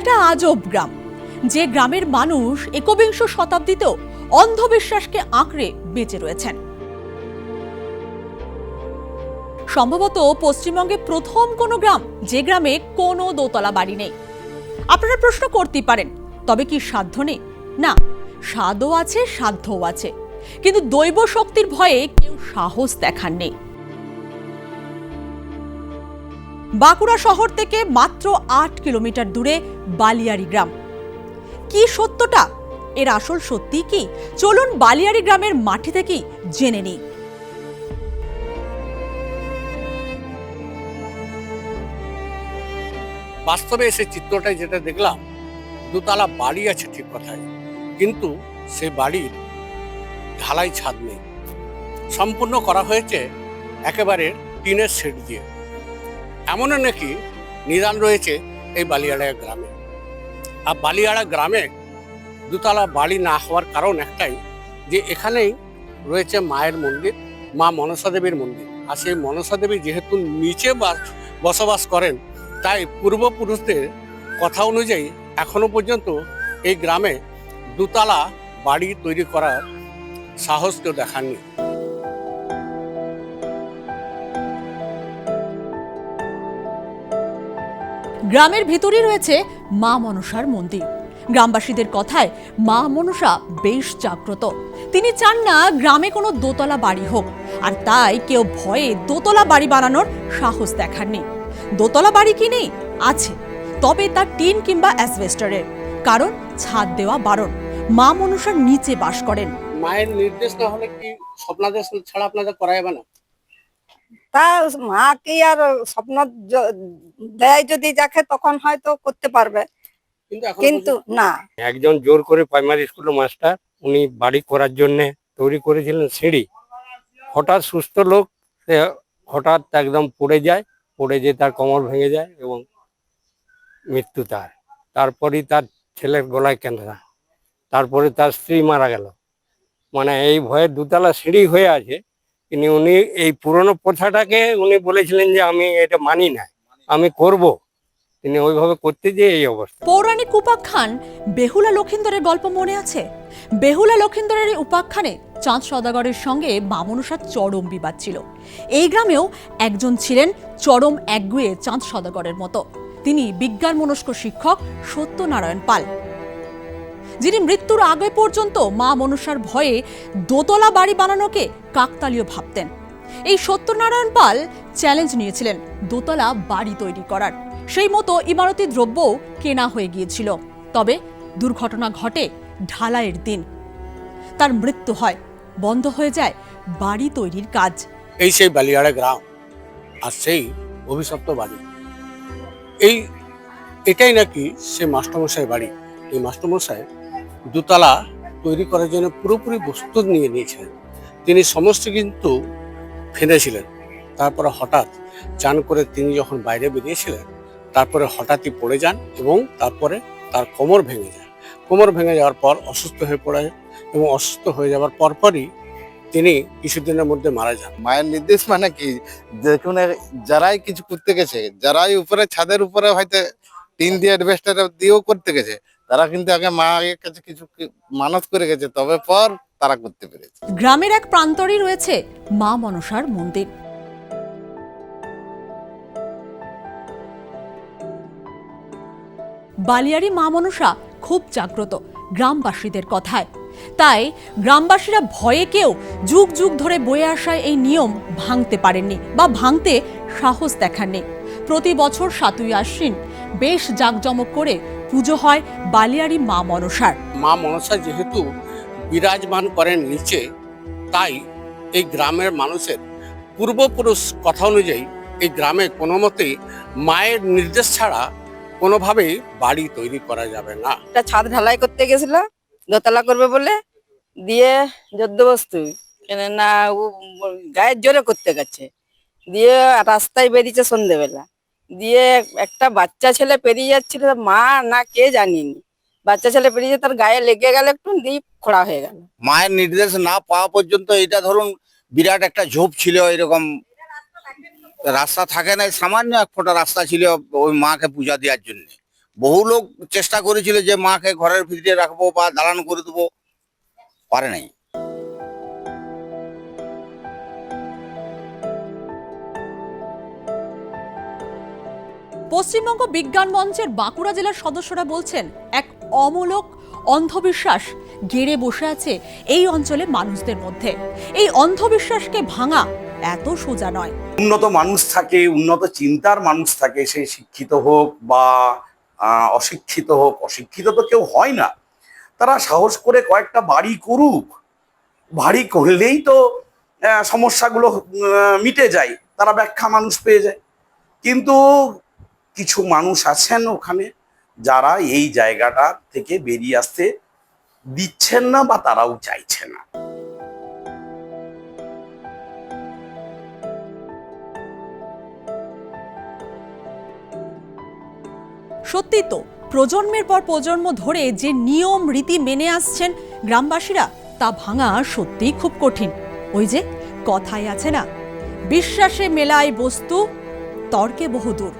একটা আজব গ্রাম, যে গ্রামের মানুষ একবিংশ শতাব্দীতেও অন্ধবিশ্বাসকে আঁকড়ে বেঁচে রয়েছেন। সম্ভবত পশ্চিমবঙ্গে প্রথম কোনো গ্রাম, যে গ্রামে কোনো দোতলা বাড়ি নেই। আপনারা প্রশ্ন করতেই পারেন, তবে কি সাধ্য নেই? না স্বাদও আছে, সাধ্যও আছে। কিন্তু দৈব শক্তির ভয়ে কেউ সাহস দেখাননি বাঁকুড়া শহর থেকে মাত্র আট কিলোমিটার দূরে বালিয়ারি গ্রাম। কি সত্যটা? এর আসল সত্যি কি? চলুন বালিয়ারি গ্রামের মাটি থেকেই জেনে নিই। বাস্তবে এসে চিত্রটায় যেটা দেখলাম, দুতলা বাড়ি আছে ঠিক কথায় কিন্তু সে বাড়ির ঢালাই ছাদ নেই। সম্পূর্ণ করা হয়েছে একেবারে টিনের শেড দিয়ে। এমনও নাকি নিদান রয়েছে এই বালিয়াড়া গ্রামে। আর বালিয়াড়া গ্রামে দুতলা বাড়ি না হওয়ার কারণ একটাই যে এখানেই রয়েছে মায়ের মন্দির, মা মনসা দেবীর মন্দির। আর সেই মনসা দেবী যেহেতু নিচে বাস- বসবাস করেন, তাই পূর্বপুরুষদের কথা অনুযায়ী এখনও পর্যন্ত এই গ্রামে দুতলা বাড়ি তৈরি করার সাহস কেউ দেখাননি। গ্রামের ভিতরেই রয়েছে মা মনসার মন্দির। গ্রামবাসীদের কথায় মা মনসা বেশ জাগ্রত। তিনি চান না গ্রামে কোনো দোতলা বাড়ি হোক, আর তাই কেউ ভয়ে দোতলা বাড়ি বানানোর সাহস দেখাননি দোতলা বাড়ি কি নেই? আছে। তবে তা টিন কিংবা অ্যাসবেস্টারের, কারণ ছাদ দেওয়া বারণ। মা মনসার নিচে বাস করেন। মায়ের নির্দেশ না হলে কি স্বপ্নাদেশ ছাড়া আপনাদের করা যাবে না? তা মা কি আর স্বপ্ন দেয় যদি যাকে তখন হয়তো করতে পারবে। কিন্তু কিন্তু না। একজন জোর করে প্রাইমারি স্কুলের মাস্টার উনি বাড়ি করার জন্য তৈরি করেছিলেন সিঁড়ি। হঠাৎ সুস্থ লোক সে হঠাৎ একদম পড়ে যায় পড়ে যেয়ে তার কোমর ভেঙে যায় এবং মৃত্যু তার। তারপরেই তার ছেলের গলায় ক্যান্সার। তারপরে তার স্ত্রী মারা গেল। মানে এই ভয়ে দুতলা সিঁড়ি হয়ে আছে তিনি উনি এই পুরনো প্রথাটাকে উনি বলেছিলেন যে আমি এটা মানি না, আমি করব। তিনি ওইভাবে করতে যেয়ে এই অবস্থা। পৌরাণিক উপাখ্যান বেহুলা লক্ষিন্দরের গল্প মনে আছে? বেহুলা লক্ষিন্দরের এই উপাখ্যানে চাঁদ সদাগরের সঙ্গে মামনুষার চরম বিবাদ ছিল। এই গ্রামেও একজন ছিলেন চরম একগুয়ে চাঁদ সদাগরের মতো। তিনি বিজ্ঞান মনস্ক শিক্ষক সত্যনারায়ণ পাল। যিনি মৃত্যুর আগে পর্যন্ত মা মনসার ভয়ে দোতলা বাড়ি বানানোকে কাকতালীয় ভাবতেন। এই সত্যনারায়ণ পাল চ্যালেঞ্জ নিয়েছিলেন দোতলা বাড়ি তৈরি করার। সেই মতো ইমারতি দ্রব্যও কেনা হয়ে গিয়েছিল। তবে দুর্ঘটনা ঘটে ঢালাইয়ের দিন। তার মৃত্যু হয়, বন্ধ হয়ে যায় বাড়ি তৈরির কাজ। এই সেই বালিয়াড়া গ্রাম আর সেই অভিশপ্ত বাড়ি। এই, এটাই নাকি সে মাস্টারমশাই বাড়ি। এই মাস্টারমশাই দুতলা তৈরি করার জন্য পুরোপুরি প্রস্তুত নিয়ে নিয়েছিলেন। তিনি সমস্ত কিন্তু ফেঁদেছিলেন তারপরে হঠাৎ চান করে তিনি যখন বাইরে বেরিয়েছিলেন, তারপরে হঠাৎই পড়ে যান এবং তারপরে তার কোমর ভেঙে যায়। কোমর ভেঙে যাওয়ার পর অসুস্থ হয়ে পড়ে এবং অসুস্থ হয়ে যাওয়ার পরপরই তিনি কিছুদিনের মধ্যে মারা যান। মায়ের নির্দেশ মানে কি? দেখুন যারাই কিছু করতে গেছে, যারাই উপরে ছাদের উপরে হয়তো টিন দিয়ে অ্যাডভেস্টার দিয়েও করতে গেছে তারা কিন্তু আগে মায়ের কাছে কিছু মানত করে গেছে, তবে পর তারা করতে পেরেছে। গ্রামের এক প্রান্তরেই রয়েছে মা মনসার মন্দির। বালিয়ারি মা মনসা খুব জাগ্রত গ্রামবাসীদের কথায়। তাই গ্রামবাসীরা ভয়ে কেউ যুগ যুগ ধরে বয়ে আসা এই নিয়ম ভাঙতে পারেননি বা ভাঙতে সাহস দেখাননি। প্রতি বছর সাতই আশ্বিন বেশ জাঁকজমক করে পুজো হয় বালিয়ারি মা মনসার। মা মনসা যেহেতু বিরাজমান করেন নিচে তাই এই গ্রামের মানুষের পূর্বপুরুষ কথা অনুযায়ী এই গ্রামে কোনো মতেই মায়ের নির্দেশ ছাড়া কোনোভাবেই বাড়ি তৈরি করা যাবে না। একটা ছাদ ঢালাই করতে গেছিল দোতলা করবে বলে দিয়ে যদ্দ বস্তু কেন না ও গায়ের জোরে করতে গেছে। দিয়ে রাস্তায় বেরিয়েছে সন্ধেবেলা। দিয়ে একটা বাচ্চা ছেলে পেরিয়ে যাচ্ছিল মা না কে জানিনি। বাচ্চা ছেলে পেরিয়ে তার গায়ে লেগে গেল, একটু দিয়ে খোড়া হয়ে গেল। মায়ের নির্দেশ না পাওয়া পর্যন্ত এটা ধরুন বিরাট একটা ঝোপ ছিল, এরকম রাস্তা থাকে না, সামান্য এক ফোঁটা রাস্তা ছিল ওই মাকে পূজা দেওয়ার জন্য। বহু লোক চেষ্টা করেছিল যে মাকে ঘরের ভিতরে রাখব বা দালান করে দেবো, পারে নাই। পশ্চিমবঙ্গ বিজ্ঞান মঞ্চের বাঁকুড়া জেলার সদস্যরা বলছেন, এক অমূলক অন্ধবিশ্বাস গেড়ে বসে আছে এই অঞ্চলে মানুষদের মধ্যে। এই অন্ধবিশ্বাসকে ভাঙা এত সোজা নয়। উন্নত মানুষ থাকে, উন্নত চিন্তার মানুষ থাকে, সে শিক্ষিত হোক বা অশিক্ষিত হোক, অশিক্ষিত তো কেউ হয় না। তারা সাহস করে কয়েকটা বাড়ি করুক, বাড়ি করলেই তো সমস্যাগুলো মিটে যায়, তারা ব্যাখ্যা মানুষ পেয়ে যায়। কিন্তু কিছু মানুষ আছেন ওখানে যারা এই জায়গাটা থেকে বেরিয়ে আসতে দিচ্ছেন না বা তারাও চাইছে না। সত্যি তো, প্রজন্মের পর প্রজন্ম ধরে যে নিয়ম, রীতি মেনে আসছেন গ্রামবাসীরা, তা ভাঙা সত্যিই খুব কঠিন। ওই যে কথাই আছে না, বিশ্বাসে মেলায় বস্তু, তর্কে বহুদূর।